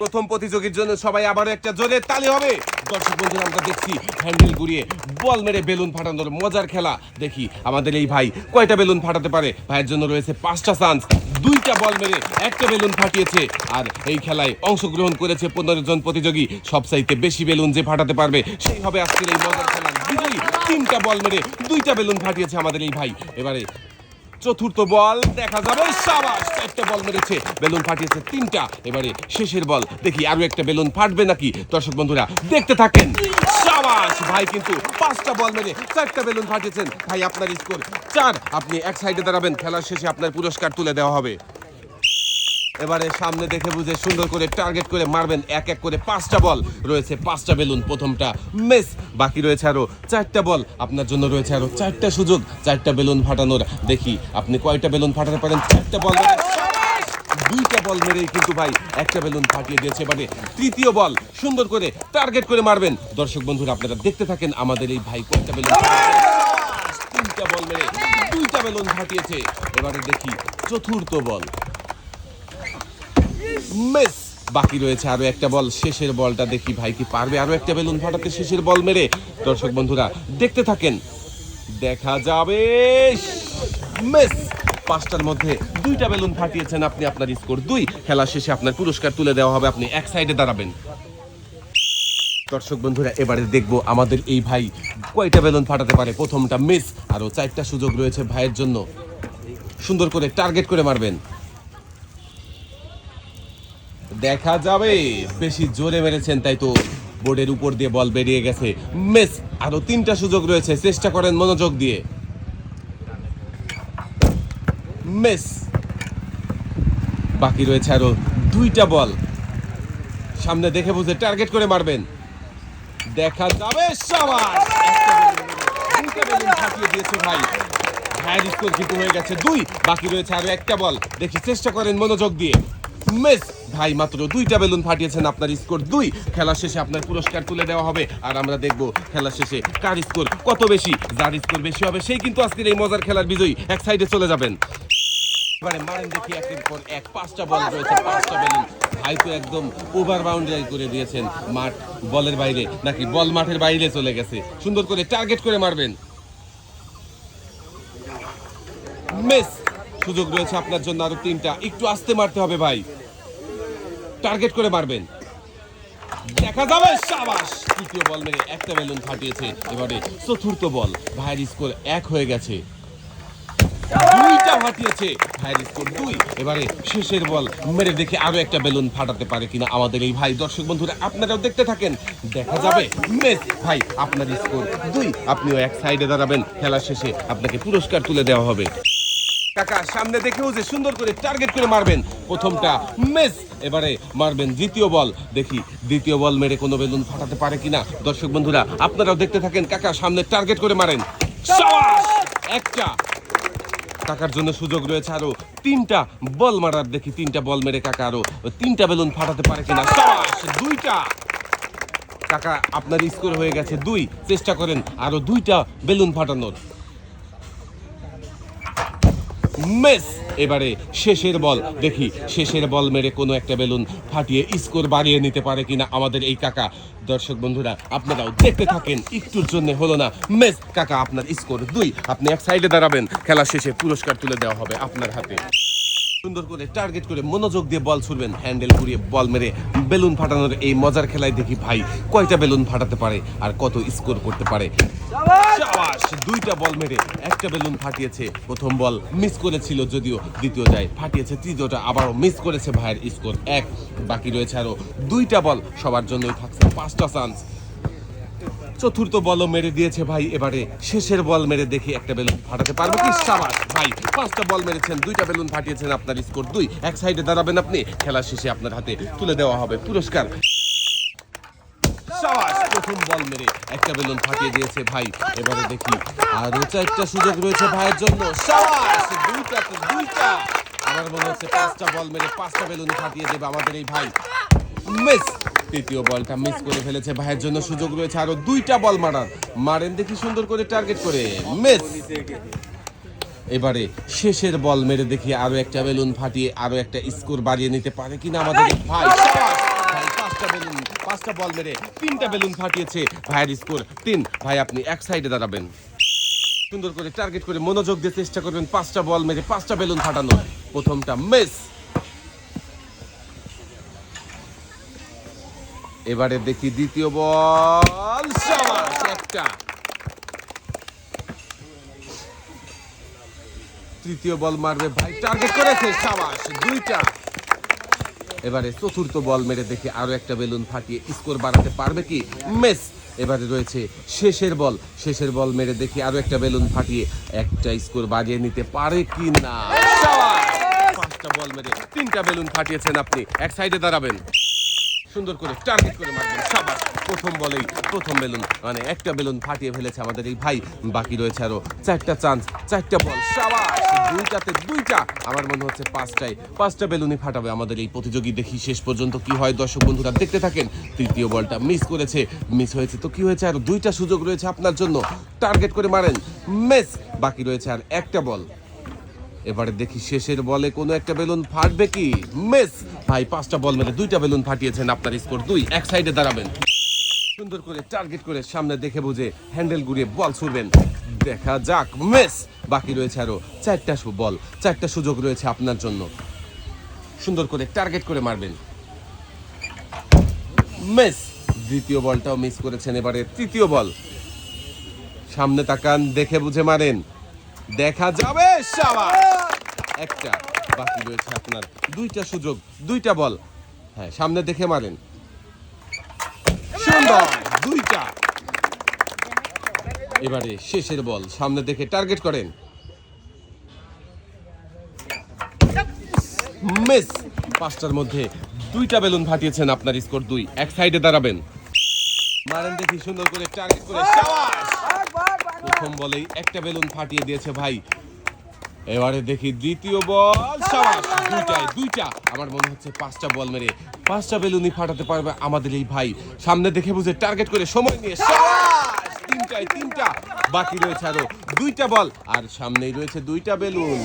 প্রথম প্রতিযোগীর জন্য সবাই আবারও একটা জোরে তালি হবে। দর্শক বন্ধুরা, আমরা দেখছি হ্যান্ডেল ঘুরিয়ে বল মেরে বেলুন ফাটানোর মজার খেলা। দেখি আমাদের এই ভাই কয়টা বেলুন ফাটাতে পারে? ভাইয়ের জন্য রয়েছে পাঁচটা চান্স দুইটা বল মেরে একটা বেলুন ফাটিয়েছে আর এই খেলায় অংশগ্রহণ করেছে পনেরো জন প্রতিযোগী। সবচাইতে বেশি বেলুন যে ফাটাতে পারবে, সেই হবে আজকের এই মজার বিজয়ী তিনটা বল মেরে দুইটা বেলুন ফাটিয়েছে আমাদের এই ভাই। এবারে চতুর্থ বল, দেখা যাবে সাবাস একটা বল মেরেছে, বেলুন ফাটিয়েছে তিনটা। এবারে শেষের বল, দেখি আরও একটা বেলুন ফাটবে নাকি? দর্শক বন্ধুরা, দেখতে থাকেন, সাবাস, ভাই কিন্তু পাঁচটা বল মেরে চারটা বেলুন ফাটিয়েছেন। ভাই, আপনার স্কোর চার, আপনি এক সাইডে দাঁড়াবেন, খেলার শেষে আপনার পুরস্কার তুলে দেওয়া হবে। এবারে সামনে দেখে বুঝে সুন্দর করে টার্গেট করে মারবেন, এক এক করে পাঁচটা বল রয়েছে, পাঁচটা বেলুন প্রথমটা মিস বাকি রয়েছে আরও চারটা বল আপনার জন্য রয়েছে আরও চারটা সুযোগ, চারটা বেলুন ফাটানোর। দেখি, আপনি কয়টা বেলুন ফাটাতে পারেন? চারটা বল দুইটা বল মেরেই কিন্তু ভাই একটা বেলুন ফাটিয়ে দিয়েছে মানে তৃতীয় বল সুন্দর করে টার্গেট করে মারবেন। দর্শক বন্ধুরা, আপনারা দেখতে থাকেন আমাদের এই ভাই কয়টা বেলুন। তিনটা বল মেরে দুইটা বেলুন ফাটিয়েছে। এবারে দেখি, চতুর্থ বল মিস। বাকি রয়েছে আরও একটা বল, শেষের বলটা দেখি ভাই কি পারবে। আরও একটা বেলুন ফাটাতে শেষের বল মেরে। দর্শক বন্ধুরা, দেখতে থাকেন। দেখা যাবে। মিস, পাঁচটার মধ্যে দুইটা বেলুন ফাটিয়েছেন আপনি, আপনার স্কোর দুই। খেলা শেষে আপনার পুরস্কার তুলে দেওয়া হবে, আপনি এক সাইডে দাঁড়াবেন। দর্শক বন্ধুরা, এবারে দেখব আমাদের এই ভাই কয়টা বেলুন ফাটাতে পারে প্রথমটা মিস, আরও চারটা সুযোগ রয়েছে ভাইয়ের জন্য। সুন্দর করে টার্গেট করে মারবেন। দেখা যাবে। বেশি জোরে মেরেছেন তাই তো। বোর্ডের উপর দিয়ে বল বেরিয়ে গেছে। মেস, আরও তিনটা সুযোগ রয়েছে। চেষ্টা করেন মনোযোগ দিয়ে। মেস। বাকি রয়েছে আরও দুইটা বল। সামনে দেখে বুঝে টার্গেট করে মারবেন। দেখা যাবে দিয়েছে ভাই। ভাইয়ের স্কোর কিন্তু হয়ে গেছে দুই। বাকি রয়েছে আরও একটা বল। দেখি, চেষ্টা করেন মনোযোগ দিয়ে। মিস। ভাই, মাত্র দুইটা বেলুন ফাটিয়েছেন আপনার স্কোর দুই। খেলা শেষে আপনার পুরস্কার তুলে দেওয়া হবে। আর আমরা দেখব খেলা শেষে কার স্কোর কত বেশি, যার স্কোর বেশি হবে, সেই কিন্তু আজকের এই মজার খেলার বিজয়ী এক সাইডে চলে যাবেন। এবারে মারেন দেখি একের পর এক। পাঁচটা বল রয়েছে, পাঁচটা বেলুন। ভাই তো একদম ওভার বাউন্ডারি করে দিয়েছেন। মাঠ বলের বাইরে, নাকি বল মাঠের বাইরে চলে গেছে। সুন্দর করে টার্গেট করে মারবেন। মিস সুযোগ রয়েছে আপনার জন্য আরও তিনটা। একটু আস্তে মারতে হবে ভাই। টার্গেট করে মারবেন। দেখা যাবে, সাবাস! তৃতীয় বল মেরে একটা বেলুন ফাটিয়েছে এবারে চতুর্থ বল ভাইয়ের স্কোর এক হয়ে গেছে। দুইটা ফাটিয়েছে। ভাইয়ের স্কোর দুই। এবারে শেষের বল মেরে দেখে আরও একটা বেলুন ফাটাতে পারে কিনা আমাদের এই ভাই। দর্শক বন্ধুরা, আপনারাও দেখতে থাকেন। দেখা যাবে মেস ভাই, আপনার স্কোর দুই। আপনিও এক সাইডে দাঁড়াবেন। খেলা শেষে আপনাকে পুরস্কার তুলে দেওয়া হবে। কাকা, সামনে দেখেও যে সুন্দর করে টার্গেট করে মারবেন। প্রথমটা মিস, এবারে মারবেন দ্বিতীয় বল। দেখি, দ্বিতীয় বল মেরে কোনো বেলুন ফাটাতে পারে কিনা? দর্শক বন্ধুরা, আপনারাও দেখতে থাকেন, কাকা সামনে টার্গেট করে মারেন। একটা। কাকার জন্য সুযোগ রয়েছে আরও তিনটা বল মারার। দেখি, তিনটা বল মেরে কাকা আরও তিনটা বেলুন ফাটাতে পারে কিনা? দুইটা। কাকা, আপনার স্কোর হয়ে গেছে দুই। চেষ্টা করেন আরও দুইটা বেলুন ফাটানোর। মেস! এবারে শেষের বল। দেখি, শেষের বল মেরে কোনো একটা বেলুন ফাটিয়ে স্কোর বাড়িয়ে নিতে পারে কিনা আমাদের এই কাকা। দর্শক বন্ধুরা, আপনারাও দেখতে থাকেন, একটুর জন্য হলো না। মেস, কাকা, আপনার স্কোর দুই। আপনি এক সাইডে দাঁড়াবেন, খেলা শেষে পুরস্কার তুলে দেওয়া হবে আপনার হাতে। সুন্দর করে টার্গেট করে মনোযোগ দিয়ে বল ছুড়বেন। হ্যান্ডেল ঘুরিয়ে বল মেরে বেলুন ফাটানোর এই মজার খেলায় দেখি ভাই কয়টা বেলুন ফাটাতে পারে আর কত স্কোর করতে পারে। দুইটা বল মেরে একটা বেলুন ফাটিয়েছে। প্রথম বল মিস করেছিল যদিও দ্বিতীয় যায় ফাটিয়েছে তৃতীয়টা আবারও মিস করেছে ভাইয়ের স্কোর এক। বাকি রয়েছে আরও দুইটা বল সবার জন্যই থাকছে পাঁচটা চান্স চতুর্থ বলও মেরে দিয়েছে ভাই। এবারে শেষের বল মেরে দেখি একটা বেলুন ফাটাতে পারব কি? সাবাস, ভাই। পাঁচটা বল মেরেছেন, দুইটা বেলুন ফাটিয়েছেন আপনার স্কোর দুই। এক সাইডে দাঁড়াবেন আপনি, খেলা শেষে আপনার হাতে তুলে দেওয়া হবে পুরস্কার। প্রথম বল মেরে একটা বেলুন ফাটিয়ে দিয়েছে ভাই। এবারে দেখি আরও চারটা সুযোগ রয়েছে ভাইয়ের জন্য। সাবাস, দুইটা দুইটা। আমার মনে হচ্ছে পাঁচটা বল মেরে পাঁচটা বেলুন ফাটিয়ে দেবে আমাদের এই ভাই। মিস। তৃতীয় বলটা মিস করে ফেলেছে। ভাইয়ের জন্য সুযোগ রয়েছে আরও দুইটা বল মারার। মারেন দেখি সুন্দর করে টার্গেট করে। মিস এবারে শেষের বল মেরে দেখি আরও একটা বেলুন ফাটিয়ে আরও একটা স্কোর বাড়িয়ে নিতে পারে কিনা আমাদের ভাই পাঁচটা। বেলুন, পাঁচটা বল মেরে তিনটা বেলুন ফাটিয়েছে। ভাইয়ের স্কোর তিন। ভাই, আপনি এক সাইডে দাঁড়াবেন। সুন্দর করে টার্গেট করে মনোযোগ দিয়ে চেষ্টা করবেন পাঁচটা বল মেরে, পাঁচটা বেলুন ফাটানো প্রথমটা মিস এবারে দেখি দ্বিতীয় বল একটা। তৃতীয় বল মারবে ভাই টার্গেট করেছে সাবাস, দুইটা। এবারে চতুর্থ বল মেরে দেখে আরও একটা বেলুন ফাটিয়ে স্কোর বাড়াতে পারবে কি? মেস। এবারে রয়েছে শেষের বল শেষের বল মেরে দেখি আরও একটা বেলুন ফাটিয়ে একটা স্কোর বাড়িয়ে নিতে পারে কি না পাঁচটা বল মেরে তিনটা বেলুন ফাটিয়েছেন আপনি, এক সাইডে দাঁড়াবেন। সুন্দর করে টার্গেট করে মারবেন সাবাস প্রথম বলেই প্রথম বেলুন মানে একটা বেলুন ফাটিয়ে ফেলেছে আমাদের এই ভাই। বাকি রয়েছে আরও চারটা চান্স, চারটা বল, সাবাস, দুইটাতে দুইটা। আমার মনে হচ্ছে পাঁচটায়, পাঁচটা বেলুনই ফাটাবে আমাদের এই প্রতিযোগী। দেখি শেষ পর্যন্ত কি হয়। দর্শক বন্ধুরা, দেখতে থাকেন, তৃতীয় বলটা মিস করেছে মিস হয়েছে। তো কি হয়েছে? আর দুইটা সুযোগ রয়েছে আপনার জন্য। টার্গেট করে মারেন মিস বাকি রয়েছে আর একটা বল। এবারে দেখি শেষের বলে কোনো একটা বেলুন ফাটবে কি? মিস, ভাই, পাঁচটা বল মেরে দুইটা বেলুন ফাটিয়েছেন। আপনার স্কোর দুই, এক সাইডে দাঁড়াবেন। সুন্দর করে টার্গেট করে সামনে দেখে বুঝে হ্যান্ডেল ঘুরিয়ে বল ছুড়বেন। দেখা যাক, মিস, বাকি রয়েছে আরও চারটা বল, চারটা সুযোগ রয়েছে আপনার জন্য। সুন্দর করে টার্গেট করে মারবেন। মিস, দ্বিতীয় বলটাও মিস করেছেন এবারে তৃতীয় বল। সামনে তাকান, দেখে বুঝে মারেন। দেখা যাবে, সাবাস! একটা বাকি রয়েছে আপনার দুইটা সুযোগ, দুইটা বল। হ্যাঁ সামনে দেখে মারেন। দুইটা। এবারে শেষের বল, সামনে দেখে টার্গেট করেন। মিস, পাঁচটার মধ্যে দুইটা বেলুন ফাটিয়েছেন আপনার স্কোর দুই। এক সাইডে দাঁড়াবেন। মারেন দেখি, সুন্দর করে টার্গেট করে প্রথম বলেই একটা বেলুন ফাটিয়ে দিয়েছে ভাই এবারে দেখি দ্বিতীয় বল, সাবাস, দুইটায়, দুইটা। আমার মনে হচ্ছে পাঁচটা বল মেরে, পাঁচটা বেলুনই ফাটাতে পারবে আমাদের এই ভাই। সামনে দেখে বুঝে টার্গেট করে সময় নিয়ে সাবাস, তিনটায় তিনটা। বাকি রয়েছে আরও দুইটা বল, আর সামনেই রয়েছে দুইটা বেলুন।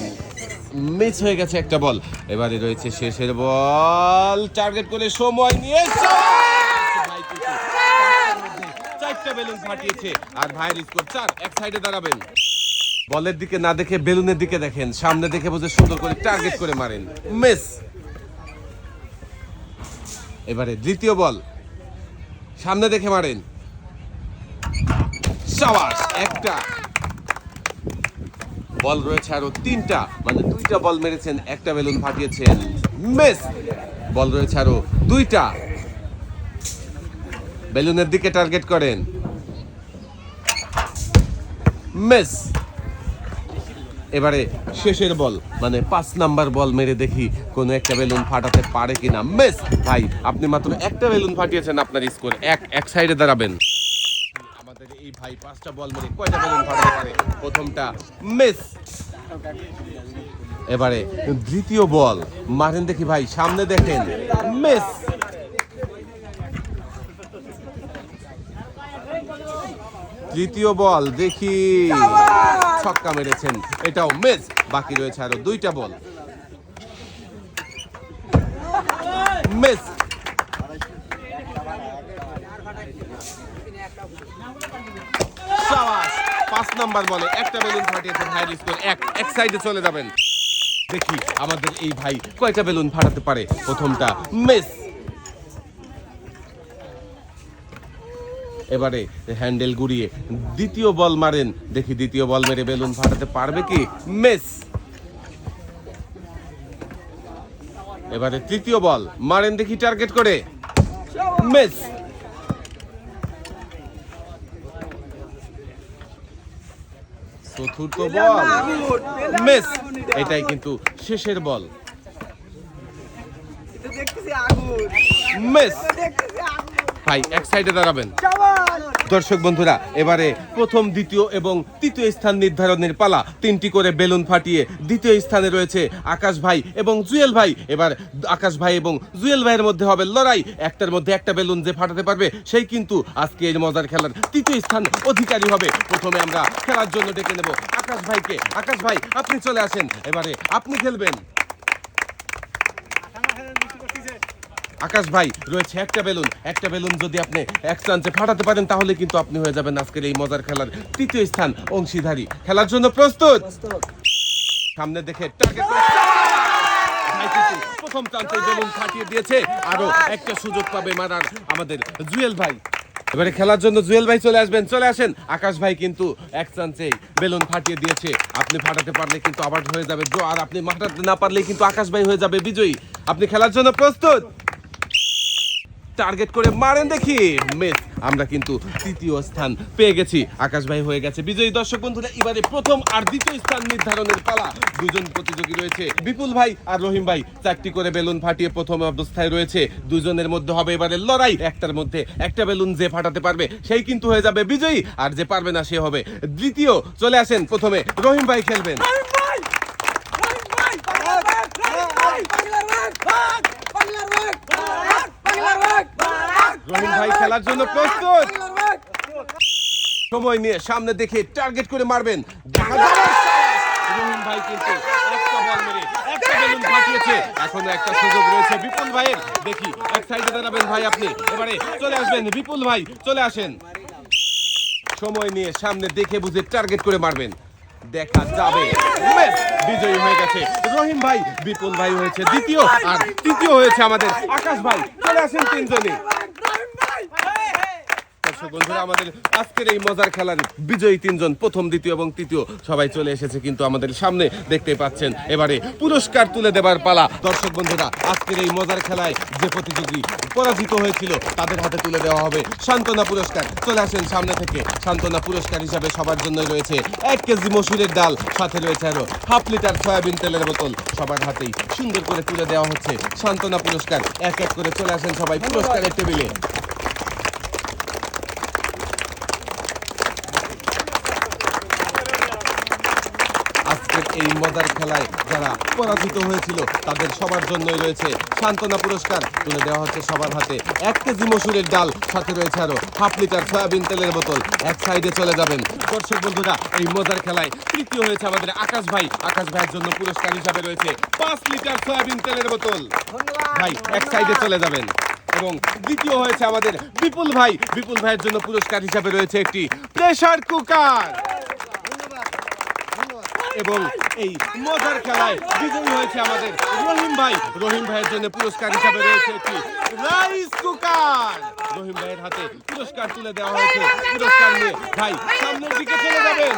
মিস হয়ে গেছে একটা বল। এবারে রয়েছে শেষের বল, টার্গেট করে সময় নিয়ে চারটা বেলুন ফাটিয়েছে, আর ভাইয়ের স্কোর চার, এক সাইডে দাঁড়াবেন। বলের দিকে না দেখে বেলুনের দিকে দেখেন। সামনে দেখে বুঝে সুন্দর করে টার্গেট করে মারেন। মিস! এবারে দ্বিতীয় বল। সামনে দেখে মারেন। সাবাস, একটা। বল রয়েছে আরও তিনটা। মানে দুইটা বল মেরেছেন, একটা বেলুন ফাটিয়েছেন। মিস! বল রয়েছে আরও দুইটা। বেলুনের দিকে টার্গেট করেন। মিস! এবারে শেষের বল মানে পাঁচ নাম্বার বল মেরে দেখি কোন একটা বেলুন ফাটাতে পারে কিনা। মেস, ভাই, আপনি মাত্র একটা বেলুন ফাটিয়েছেন আপনার স্কোর। এক এক সাইডে দাঁড়াবেন। আমাদের এই ভাই পাঁচটা বল মেরে কয়টা বেলুন ফাটাতে পারে? প্রথমটা মিস। এবারে দ্বিতীয় বল, মারেন দেখি ভাই, সামনে দেখেন। মিস। তৃতীয় বল, দেখি। ছক্কা মেরেছেন। এটাও মিস বাকি রয়েছে আরও দুইটা বল। সাবাস, পাঁচ নাম্বার বলে। একটা বেলুন ফাটিয়েছেন হাই স্কোর। এক এক সাইডে চলে যাবেন। দেখি আমাদের এই ভাই কয়টা বেলুন ফাটাতে পারে? প্রথমটা মিস এবারে হ্যান্ডেল ঘুরিয়ে দ্বিতীয় বল মারেন। দেখি দ্বিতীয় বল মেরে বেলুন ফাটাতে পারবে কি? মেস! এবারে তৃতীয় বল মারেন দেখি টার্গেট করে। মেস! চতুর্থ বল। মিস! এটাই কিন্তু শেষের বল। মিস! ভাই, এক সাইডে দাঁড়াবেন। দর্শক বন্ধুরা, এবারে প্রথম, দ্বিতীয় এবং তৃতীয় স্থান নির্ধারণের পালা। তিনটি করে বেলুন ফাটিয়ে দ্বিতীয় স্থানে রয়েছে আকাশ ভাই এবং জুয়েল ভাই। এবার আকাশ ভাই এবং জুয়েল ভাইয়ের মধ্যে হবে লড়াই। একটার মধ্যে একটা বেলুন যে ফাটাতে পারবে, সেই কিন্তু আজকে এই মজার খেলার তৃতীয় স্থান অধিকারী হবে। প্রথমে আমরা খেলার জন্য ডেকে নেব আকাশ ভাইকে। আকাশ ভাই, আপনি চলে আসেন। এবারে আপনি খেলবেন। আকাশ ভাই, রয়েছে একটা বেলুন। একটা বেলুন যদি আপনি এক চান্সে ফাটাতে পারেন, তাহলে কিন্তু আপনি হয়ে যাবেন আজকের এই মজার খেলার তৃতীয় স্থান, অংশীদারি। খেলার জন্য প্রস্তুত? সামনে দেখে প্রথম চান্সে বেলুন ফাটিয়ে দিয়েছে। আরও একটা সুযোগ পাবে মারার আমাদের জুয়েল ভাই। এবারে খেলার জন্য জুয়েল ভাই চলে আসবেন, চলে আসেন। আকাশ ভাই কিন্তু এক চান্সে বেলুন ফাটিয়ে দিয়েছে। আপনি ফাটাতে পারলে কিন্তু আবার হয়ে যাবে। আর আপনি ফাটাতে না পারলে কিন্তু আকাশ ভাই হয়ে যাবে বিজয়ী। আপনি খেলার জন্য প্রস্তুত? টার্গেট করে মারেন দেখি। মিস, আমরা কিন্তু তৃতীয় স্থান পেয়ে গেছি। আকাশ ভাই হয়ে গেছে বিজয়ী। দর্শক বন্ধুরা, এবারে প্রথম আর দ্বিতীয় স্থান নির্ধারণের পালা। দুজন প্রতিযোগী রয়েছে। বিপুল ভাই আর রহিম ভাই, চারটি করে বেলুন ফাটিয়ে প্রথম অবস্থায় রয়েছে। দুজনের মধ্যে হবে এবারে লড়াই। একটার মধ্যে একটা বেলুন যে ফাটাতে পারবে, সেই কিন্তু হয়ে যাবে বিজয়ী। আর যে পারবে না, সে হবে দ্বিতীয়। চলে আসেন প্রথমে। রহিম ভাই খেলবেন। রহিম ভাই খেলার জন্য প্রস্তুত। সময় নিয়ে সামনে দেখে টার্গেট করে মারবেন রহিম ভাই কিন্তু একটা বল মেরে একটা বেলুন ফাটিয়েছে এখনও একটা সুযোগ রয়েছে বিপুল ভাইয়ের। দেখি এক সাইডে দাঁড়াবেন ভাই আপনি। এবারে চলে আসবেন বিপুল ভাই চলে আসেন। সময় নিয়ে সামনে দেখে বুঝে টার্গেট করে মারবেন। দেখা যাবে। বিজয়ী হয়ে গেছে। রহিম ভাই, বিপুল ভাই হয়েছে, দ্বিতীয় আর তৃতীয় হয়েছে আমাদের আকাশ ভাই। চলে আসেন তিনজনে দর্শক বন্ধুরা, আমাদের আজকের এই মজার খেলার বিজয়ী তিনজন, প্রথম, দ্বিতীয় এবং তৃতীয় সবাই চলে এসেছে কিন্তু আমাদের সামনে দেখতে পাচ্ছেন। এবারে পুরস্কার তুলে দেবার পালা। দর্শক বন্ধুরা, আজকের এই মজার খেলায় যে প্রতিযোগী পরাজিত হয়েছিল, তাদের হাতে তুলে দেওয়া হবে সান্ত্বনা পুরস্কার। চলে আসেন সামনে থেকে। সান্ত্বনা পুরস্কার হিসাবে সবার জন্য রয়েছে এক কেজি মসুরের ডাল, সাথে রয়েছে আরও হাফ লিটার সয়াবিন তেলের বোতল। সবার হাতেই সুন্দর করে তুলে দেওয়া হচ্ছে সান্ত্বনা পুরস্কার। এক এক করে চলে আসেন সবাই পুরস্কারের টেবিলে আজকের এই মজার খেলায় যারা পরাজিত হয়েছিল তাদের সবার জন্যই রয়েছে সান্ত্বনা পুরস্কার। তুলে দেওয়া হচ্ছে সবার হাতে। এক কেজি মসুরের ডাল সাথে রয়েছে আরও হাফ লিটার সয়াবিন তেলের বোতল। এক সাইডে চলে যাবেন। দর্শক বন্ধুরা এই মজার খেলায় তৃতীয় হয়েছে আমাদের আকাশ ভাই। আকাশ ভাইয়ের জন্য পুরস্কার হিসাবে রয়েছে পাঁচ লিটার সয়াবিন তেলের বোতল। ভাই এক সাইডে চলে যাবেন। এবং দ্বিতীয় হয়েছে আমাদের বিপুল ভাই। বিপুল ভাইয়ের জন্য পুরস্কার হিসাবে রয়েছে একটি প্রেসার কুকার। এবং এই মজার খেলায় বিজয়ী হয়েছে আমাদের রহিম ভাই। রহিম ভাইয়ের জন্য পুরস্কার হিসাবে রয়েছে একটি রাইস কুকার। রহিম ভাইয়ের হাতে পুরস্কার তুলে দেওয়া হয়েছে। পুরস্কার নিয়ে ভাই সামনের দিকে চলে যাবেন।